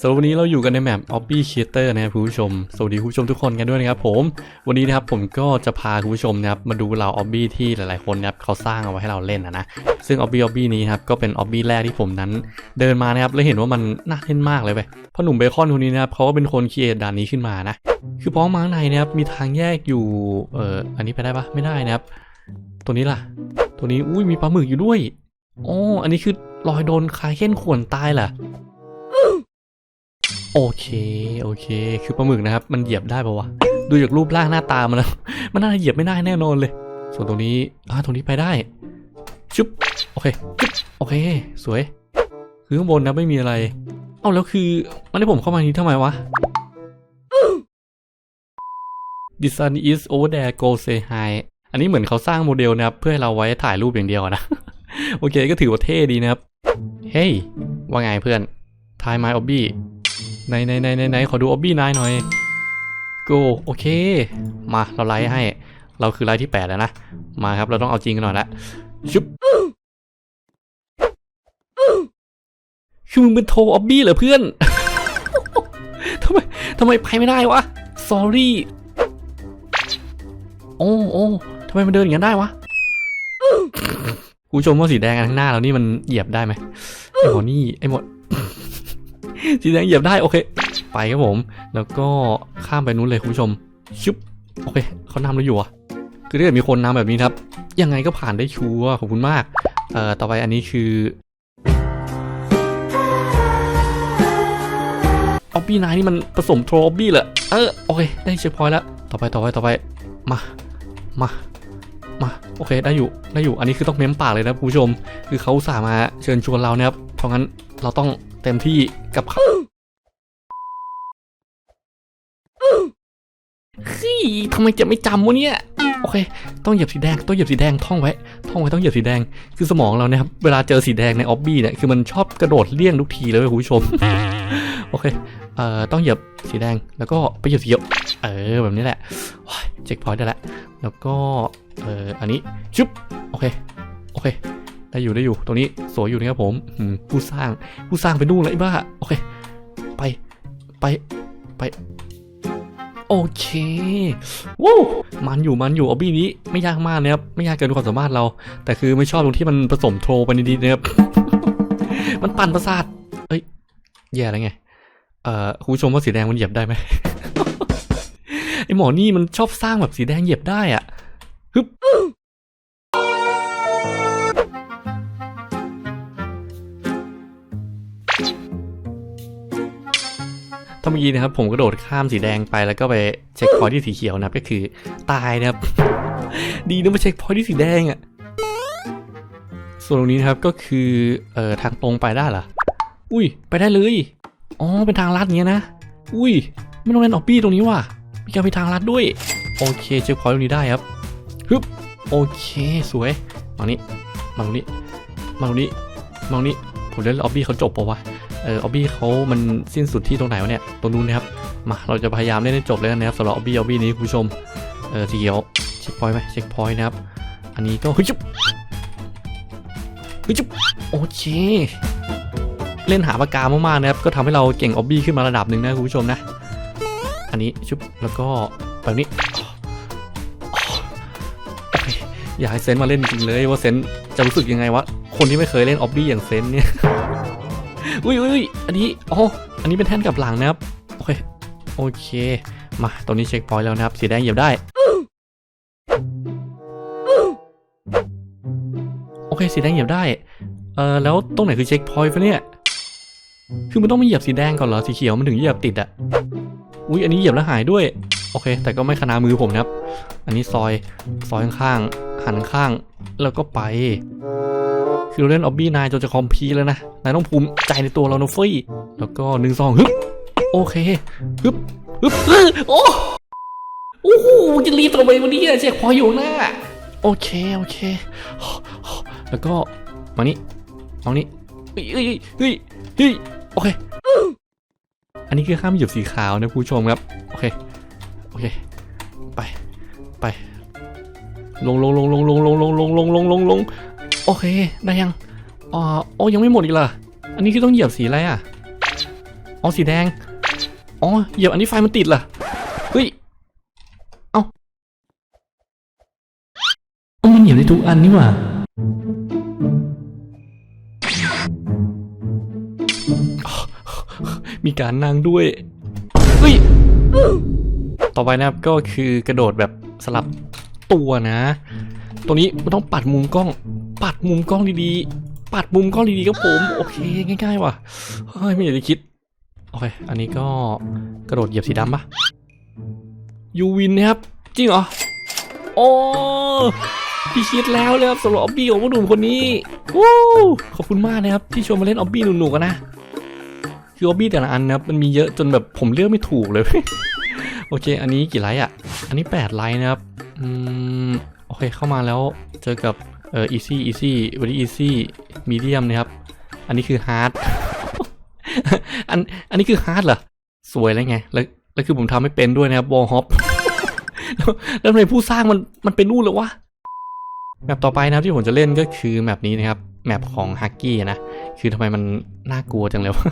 สำหรับวันนี้เราอยู่กันในแมป o b b y c r e a t o r นะครับคุณผู้ชม สวัสดีคุณผู้ชมทุกคนกันด้วยนะครับผม วันนี้นะครับผมก็จะพาคุณผู้ชมนะครับมาดูเหล่า o b b y ที่หลายๆคนนะครับเขาสร้างเอาไว้ให้เราเล่นนะนะ ซึ่ง o b b y o b b y นี้นะครับก็เป็น o b b y แรกที่ผมนั้นเดินมานะครับแล้วเห็นว่ามันน่าเล่นมากเลยไปเพราะหนุ่มเบคอนคนนี้นะครับเขาก็เป็นคนคิดด่านนี้ขึ้นมานะ คือพ้องมาข้างในนะครับมีทางแยกอยู่ เอ่อ อันนี้ไปได้ปะไม่ได้นะครับ ตัวนี้ล่ะ ตัวนี้ อุ้ยมีปลาหมึกอยู่ด้วย อ๋อ อันนี้คือรอยโดนคายเข่นข่วนตายเหรอ โอเค โอเค คือปลาหมึกนะครับ มันเหยียบได้ปะวะ ดูจากรูปร่างหน้าตามันแล้ว มันน่าจะเหยียบไม่ได้แน่นอนเลย ส่วนตรงนี้ อ่า ตรงนี้ไปได้ ชุบ โอเคชุบโอเค สวย คือข้างบนนะไม่มีอะไร เอ้าแล้วคือ มันให้ผมเข้ามานี้ทำไมวะ The sun is over there go say hi อันนี้เหมือนเขาสร้างโมเดลนะครับ เพื่อให้เราไว้ถ่ายรูปอย่างเดียวนะ โอเค ก็ถือว่าเท่ดีนะครับ เฮ้ย ว่าไงเพื่อนทาย ไหนไหนไหนไหนไหนขอดูออบบี้นายหน่อย go โอเค มาเราไลฟ์ให้ เราคือไลฟ์ที่ 8 แล้วนะ มาครับเราต้องเอาจริงกันหน่อยละชุบคือมึงเป็นโทรออบบี้เหรอเพื่อนทำไมทำไมไปไม่ได้วะ sorry โอ้โอ้ทำไมมันเดินอย่างนั้นได้วะคุณผู้ชมว่าสีแดงอันข้างหน้าเรานี่มันเหยียบได้ไหมไอ้หมดนี่ไอ้หมด สีแดงเหยียบได้โอเค ไปครับผม แล้วก็ข้ามไปนู้นเลยคุณผู้ชมชุบโอเคเขานำเราอยู่อะคือถ้าเกิดมีคนนำแบบนี้ครับ ยังไงก็ผ่านได้ชัวร์ขอบคุณมากเอ่อต่อไปอันนี้คือออบบี้นายนี่มันผสมโทรออบบี้เหรอเออโอเคได้เช็คพอยต์แล้ว ต่อไปต่อไปต่อไปมามามาโอเคได้อยู่ได้อยู่อันนี้คือต้องเม้มปากเลยนะคุณผู้ชม คือเขาสาห์มาเชิญชวนเรานะครับเพราะงั้นเราต้อง เต็มที่กับเขาเฮ้ทำไมจะไม่จำวะเนี่ย โอเค ต้องเหยียบสีแดง ต้องเหยียบสีแดง ท่องไว้ ท่องไว้ต้องเหยียบสีแดง คือสมองเราเนี่ยครับ เวลาเจอสีแดงในออบบี้เนี่ย คือมันชอบกระโดดเลี่ยงทุกทีเลยคุณผู้ชม โอเค เอ่อ ต้องเหยียบสีแดง แล้วก็ไปเหยียบสีเขียว เออ แบบนี้แหละเช็คพอยต์ได้ล้วแล้วก็ เอ่อ อันนี้ชุบโอเค โอเค ได้อยู่ได้อยู่ ตรงนี้สวยอยู่นะครับผมผู้สร้างผู้สร้างไปนู่นเลยบ้าโอเค ไปไปไป โอเคว้าวมันอยู่มันอยู่ออบบี้นี้ไม่ยากมากนะครับไม่ยากเกินความสามารถเรา แต่คือไม่ชอบตรงที่มันผสมโทรไปนิดๆนะครับมันปั่นประสาทเอ้ยแย่แล้วไงเอ่อคุณผู้ชมว่าสีแดงมันเหยียบได้ไหมไอหมอนี่มันชอบสร้างแบบสีแดงเหยียบได้อะ เมื่อกี้นะครับผมกระโดดข้ามสีแดงไปแล้วก็ไปเช็คพอยที่สีเขียวนะครับก็คือตายนะครับ ดีนะมาเช็คพอยที่สีแดงอะ่ะส่วนตรงนี้นะครับก็คือเอ่อทางตรงไปได้เหรออุ้ย ไปได้เลยอ๋อเป็นทางลัดเงี้ยนะอุ้ย ไม่ต้องเล่นออบบี้ตรงนี้ว่ะมีการไปทางลัดด้วย โอเคเช็คพอยตรงนี้ได้ครับฮึบโอเคสวยมานี้มาตรงนี้มาตรงนี้มาตรงนี้ผมเล่นออบบี้เขาจบปะวะ เออออบบี้เขามันสิ้นสุดที่ตรงไหนวะเนี่ย ตรงนู้นนะครับ มา เราจะพยายามเล่นให้จบเลยนะครับสำหรับออบบี้ออบบี้นี้คุณผู้ชม เออสีเขียวเช็คพอยต์ไหมเช็คพอยต์นะครับ อันนี้ก็ฮึจุบฮึจุบโอเค เล่นหาปากกามากๆนะครับ ก็ทำให้เราเก่งออบบี้ขึ้นมาระดับหนึ่งนะคุณผู้ชมนะ อันนี้ชุบ แล้วก็แบบนี้อยากให้เซนต์มาเล่นจริงเลยว่าเซนต์จะรู้สึกยังไงวะ คนที่ไม่เคยเล่นออบบี้อย่างเซนต์เนี่ย อุ้ยอุ้ยอันนี้อ๋ออันนี้เป็นแท่นกลับหลังนะครับโอเคโอเค มาตรงนี้เช็คพอยต์แล้วนะครับ สีแดงเหยียบได้โอเคสีแดงเหยียบได้เออแล้วตรงไหนคือเช็คพอยต์ฟะเนี่ยคือมันต้องมาเหยียบสีแดงก่อนเหรอสีเขียวมันถึงเหยียบติดอะอุ้ยอันนี้เหยียบแล้วหายด้วยโอเค แต่ก็ไม่ขนามือผมนะครับ อันนี้ซอยซอยข้างๆหันข้างแล้วก็ไป คือเล่นออบบี้นายจนจะคอมพีแล้วนะ นายต้องภูมิใจในตัวเรานะเฟ้ย แล้วก็หนึ่งสองฮึบโอเคฮึบฮึบโอ้โอ้โหจะรีบทำไมวันนี้เช็คพออยู่หน้า โอเค โอเค แล้วก็มานี่เอานี่เฮ้ยเฮ้ยเฮ้ยเฮ้ยโอเค อันนี้คือข้ามหยียบสีขาวนะผู้ชมครับ โอเค โอเค ไป ไป ลงลงลงลงลงลงลงลงลงลงลงลง โอเค ได้ยังอ๋อโอ้ยังไม่หมดอีกเหรอ อันนี้คือต้องเหยียบสีอะไรอะ อ๋อสีแดง อ๋อเหยียบอันนี้ไฟมันติดเหรอ เฮ้ย เอ้าเอ้ามันเหยียบได้ทุกอันนี่หว่ามีการนั่งด้วย เฮ้ย ต่อไปนะครับก็คือกระโดดแบบสลับตัวนะ ตรงนี้มันต้องปัดมุมกล้อง ปัดมุมกล้องดีๆ ปัดมุมกล้องดีๆครับผม โอเคง่ายๆว่ะ เฮ้ยไม่อยากจะคิด โอเค อันนี้ก็กระโดดเหยียบสีดำปะยูวินนะครับ จริงเหรอ โอ้พี่คิดแล้วเลยครับสำหรับออบบี้ของผู้หนุ่มคนนี้วู้ขอบคุณมากนะครับที่ชวนมาเล่นออบบี้หนุกๆกันนะคือออบบี้แต่ละอันนะครับมันมีเยอะจนแบบผมเลือกไม่ถูกเลย โอเค อันนี้กี่ไลค์อะ อันนี้ 8 ไลค์นะครับ อืม โอเคเข้ามาแล้วเจอกับ เอ่อ easy easy very easy medium นะครับ อันนี้คือ hard อัน อันนี้คือ hard เหรอ สวยแล้วไง แล้ว แล้วคือผมทำไม่เป็นด้วยนะครับ wall hop แล้วทำไมผู้สร้างมัน มันเป็นนู่นเลยวะ แมปต่อไปนะครับที่ผมจะเล่นก็คือแมปนี้นะครับ แมปของฮักกี้นะ คือทำไมมันน่ากลัวจังเลยวะ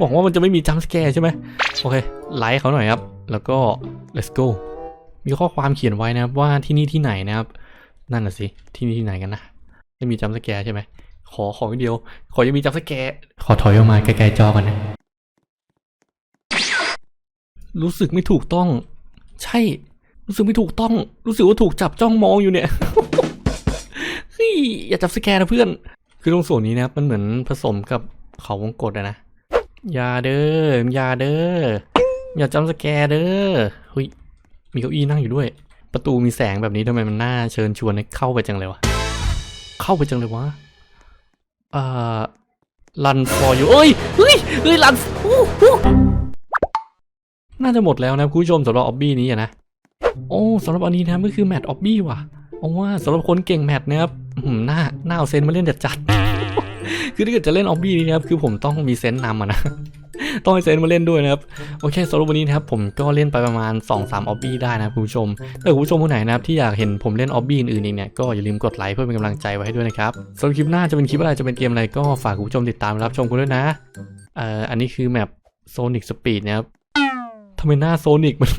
บอกว่ามันจะไม่มีจัมป์สแกร์ใช่ไหมโอเค ไลค์เขาหน่อยครับ แล้วก็ let's go มีข้อความเขียนไว้นะครับว่าที่นี่ที่ไหนนะครับ นั่นน่ะสิ ที่นี่ที่ไหนกันนะไม่มีจัมป์สแกร์ใช่ไหม ขอขออย่างเดียว ขอยังมีจัมป์สแกร์ขอถอยออกมาไกลๆจอกันนะ รู้สึกไม่ถูกต้อง ใช่ รู้สึกไม่ถูกต้อง รู้สึกว่าถูกจับจ้องมองอยู่เนี่ยเฮ้ยอย่าจับสแกร์นะเพื่อน คือตรงส่วนนี้นะครับมันเหมือนผสมกับเขาวงกตอะนะ อย่าเด้ออย่าเด้ออย่าจำสแกร์เด้อเฮ้ยมีเก้าอี้นั่งอยู่ด้วย ประตูมีแสงแบบนี้ทำไมมันน่าเชิญชวนให้เข้าไปจังเลยวะ เข้าไปจังเลยวะเอ่อรันฟอร์อยู่เอ้ยเฮ้ยเฮ้ยรันน่าจะหมดแล้วนะคุณผู้ชมสำหรับออบบี้นี้นะ โอ้สำหรับอันนี้นะครับก็คือแมตต์ออบบี้ว่ะเอาว่าสำหรับคนเก่งแมตต์นะครับหือหน้าหน้าเอาเซนมาเล่นจัดจัดคือถ้าเกิดจะเล่นออบบี้นี้นะครับคือผมต้องมีเซนนำอะนะ ต้องให้เซนส์มาเล่นด้วยนะครับโอเคสำหรับวันนี้นะครับผมก็เล่นไปประมาณ 2-3ออบบี้ได้นะครับคุณผู้ชมถ้าคุณผู้ชมคนไหนนะครับที่อยากเห็นผมเล่นออบบี้อื่นๆอีกเนี่ยก็อย่าลืมกดไลค์เพื่อเป็นกำลังใจไว้ให้ด้วยนะครับสำหรับคลิปหน้าจะเป็นคลิปอะไรจะเป็นเกมอะไรก็ฝากคุณผู้ชมติดตามรับชมกันด้วยนะเอ่ออันนี้คือแมปโซนิกสปีดนะครับทำไมหน้าโซนิกมัน